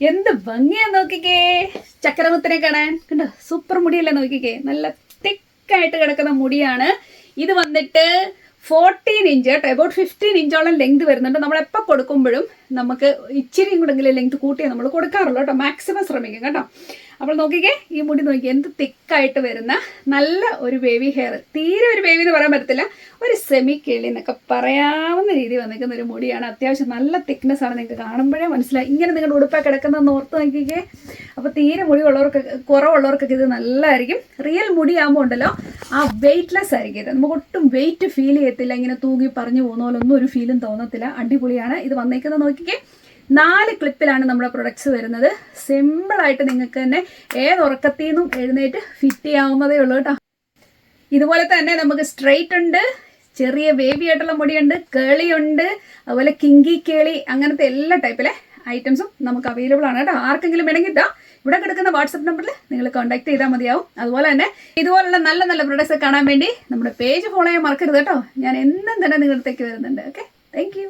എന്ത് ഭംഗിയാ നോക്കിക്കേ. ചക്രമുത്തിനെ കാണാൻ. കണ്ടോ? സൂപ്പർ മുടിയല്ലേ നോക്കിക്കേ. നല്ല തിക്കായിട്ട് കിടക്കുന്ന മുടിയാണ്. ഇത് വന്നിട്ട് ഫോർട്ടീൻ ഇഞ്ച് കേട്ടോ. അബൌട്ട് ഫിഫ്റ്റീൻ ഇഞ്ചോളം ലെങ്ത് വരുന്നുണ്ട്. നമ്മൾ എപ്പോൾ കൊടുക്കുമ്പോഴും നമുക്ക് ഇച്ചിരിയും കൂടെങ്കിലും ലെങ്ത് കൂട്ടിയേ നമ്മൾ കൊടുക്കാറുള്ളൂ കേട്ടോ. മാക്സിമം ശ്രമിക്കും കേട്ടോ. അപ്പോൾ നോക്കിക്കേ ഈ മുടി നോക്കി എന്ത് തിക്കായിട്ട് വരുന്ന നല്ല ഒരു ബേബി ഹെയർ തീരെ ഒരു ബേബി എന്ന് പറയാൻ പറ്റത്തില്ല. ഒരു സെമി കിളി എന്നൊക്കെ പറയാവുന്ന രീതി വന്നിരിക്കുന്ന ഒരു മുടിയാണ്. അത്യാവശ്യം നല്ല തിക്നെസ് ആണ് നിങ്ങൾക്ക് കാണുമ്പോഴേ മനസ്സിലായി ഇങ്ങനെ നിങ്ങളുടെ ഉടുപ്പൊക്കെ കിടക്കുന്നതെന്ന് ഓർത്ത് നോക്കിക്കേ. അപ്പോൾ തീരെ മുടി ഉള്ളവർക്ക് കുറവുള്ളവർക്കൊക്കെ ഇത് നല്ലതായിരിക്കും. റിയൽ മുടിയാകുമ്പോൾ ഉണ്ടല്ലോ ആ വെയിറ്റ്ലെസ് ആയിരിക്കും ഇത്. നമുക്ക് ഒട്ടും വെയിറ്റ് ഫീൽ ചെയ്യത്തില്ല. ഇങ്ങനെ തൂങ്ങി പറഞ്ഞു പോകുന്ന പോലെ ഒന്നും ഒരു ഫീലും തോന്നത്തില്ല. അടിപൊളിയാണ്. ഇത് വന്നേക്കുന്നത് നോക്കിക്കേ. നാല് ക്ലിപ്പിലാണ് നമ്മുടെ പ്രൊഡക്ട്സ് വരുന്നത്. സിമ്പിളായിട്ട് നിങ്ങൾക്ക് തന്നെ ഏത് ഉറക്കത്തിൽ നിന്നും എഴുന്നേറ്റ് ഫിറ്റ് ചെയ്യാവുന്നതേ ഉള്ളൂ കേട്ടോ. ഇതുപോലെ തന്നെ നമുക്ക് സ്ട്രെയിറ്റ് ഉണ്ട് ചെറിയ ബേബി ആയിട്ടുള്ള മുടിയുണ്ട് കേളി ഉണ്ട് അതുപോലെ കിങ്കി കേളി അങ്ങനത്തെ എല്ലാ ടൈപ്പിലെ ഐറ്റംസും നമുക്ക് അവൈലബിൾ ആണ് കേട്ടോ. ആർക്കെങ്കിലും വേണമെങ്കിൽ ഇതാ ഇവിടെ കിടക്കുന്ന വാട്സപ്പ് നമ്പറിൽ നിങ്ങൾ കോൺടാക്ട് ചെയ്താൽ മതിയാവും. അതുപോലെ തന്നെ ഇതുപോലുള്ള നല്ല നല്ല പ്രൊഡക്ട്സ് കാണാൻ വേണ്ടി നമ്മുടെ പേജ് ഫോളോ ചെയ്യാൻ മറക്കരുത് കേട്ടോ. ഞാൻ എന്നും തന്നെ നിങ്ങളുടെ അടുത്തേക്ക് വരുന്നുണ്ട്. Okay thank